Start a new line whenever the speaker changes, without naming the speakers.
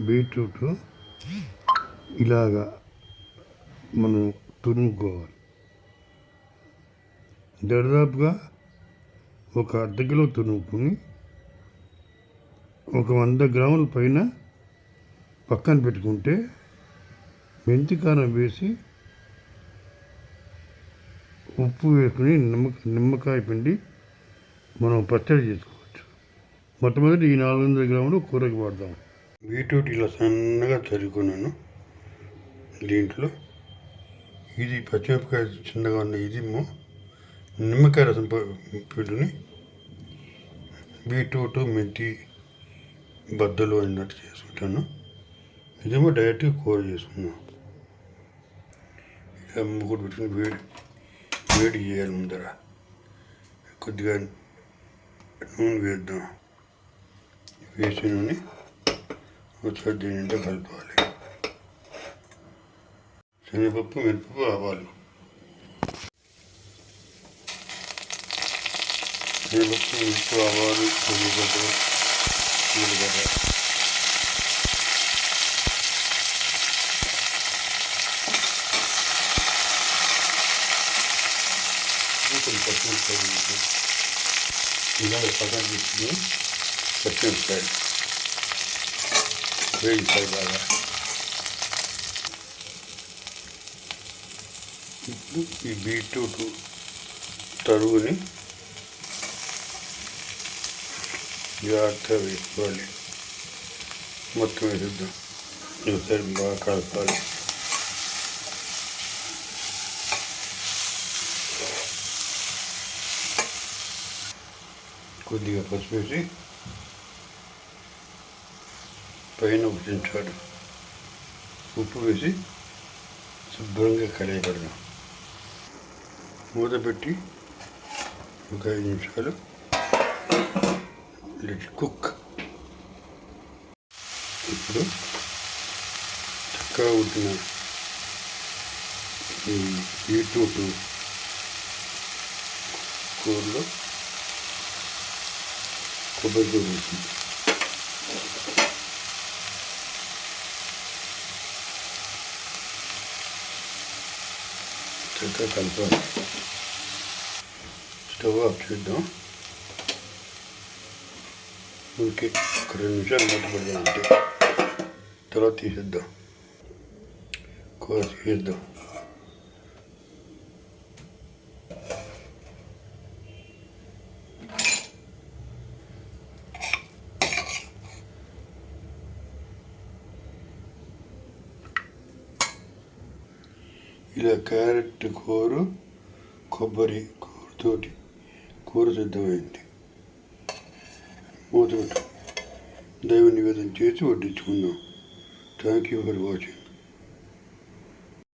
Beetroot ఇలాగా మనం తురుముకోవాలి. దాదాపుగా ఒక అర్ధ కిలో తురుముకుని ఒక వంద గ్రాముల పైన పక్కన పెట్టుకుంటే మెంతి కారం వేసి ఉప్పు వేసుకుని నిమ్మ నిమ్మకాయ పిండి మనం పచ్చడి చేసుకోవచ్చు. మొట్టమొదటి ఈ నాలుగు వందల గ్రాములు కూరకు వాడదాం. బీట్రూట్ ఇలా సన్నగా తరుక్కున్నాను దీంట్లో. ఇది పచ్చిమిరపకాయ చిన్నగా ఉన్న ఇది ఏమో నిమ్మకాయ రసం ప- బీట్రూట్ మెంతి బద్దలు అన్నట్టు చేసుకుంటాను. ఇదేమో డైరెక్ట్గా కూర చేసుకున్నాను ఇలా ముగ్గురు పెట్టుకుని వేడి వేడి చేయాలి ముందర. కొద్దిగా నూనె వేద్దాం. వేసి నూనె ఒకసారి దీని నిండా కలపాలి శనగపప్పు మిరపప్పు ఆవాలు శనగపప్పు మిరపప్పు ఆవాలు ఉల్లిగడ్డ ఉల్లిగడ్డ కొంచెం పచ్చిమిరపకాయలు ఇలా పక్కన తీసుకుని పచ్చిమిరపకాయలు వేయించాలి బాగా ఇప్పుడు ఈ బీట్రూట్ తరుగుని జాగ్రత్తగా వేసుకోవాలి మొత్తం వేసేద్దాం ఒకసారి బాగా కలపాలి కొద్దిగా పసుపు వేసి పైన ఒక ఉప్పు వేసి శుభ్రంగా కలియబడదాం మూత పెట్టి ఒక ఐదు నిమిషాలు లెట్ కుక్. ఇప్పుడు చక్కగా ఉంటున్న ఈ బీట్రూట్ కూరలో కొబ్బరి కూర వేసింది చక్కగా కలపాలి స్టవ్ ఆఫ్ చేద్దాం ఊరికే ఒక రెండు నిమిషాలు మూత పెడదాం అంతే తర్వాత తీసేద్దాం కూర తీసేద్దాం ఇలా క్యారెట్ కూరు కొబ్బరి కూరతోటి కూర సిద్ధమైంది. మూతపెట్టు దైవ నివేదన చేసి వడ్డించుకుందాం. Thank you for watching